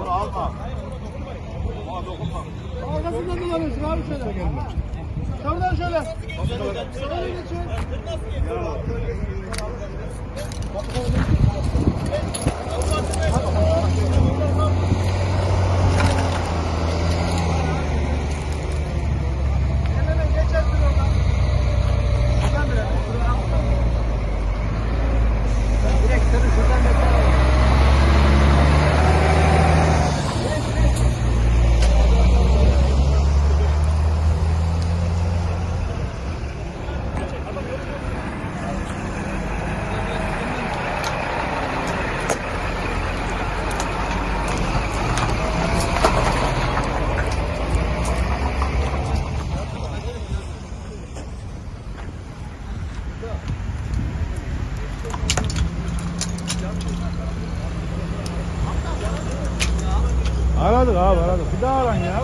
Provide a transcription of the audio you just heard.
Onu alma. Ona dokunma. Arkasından dolanıyorsun abi şöyle. Şuradan şöyle. Şöyle geçin. Aradık abi aradık. Bir daha aran ya.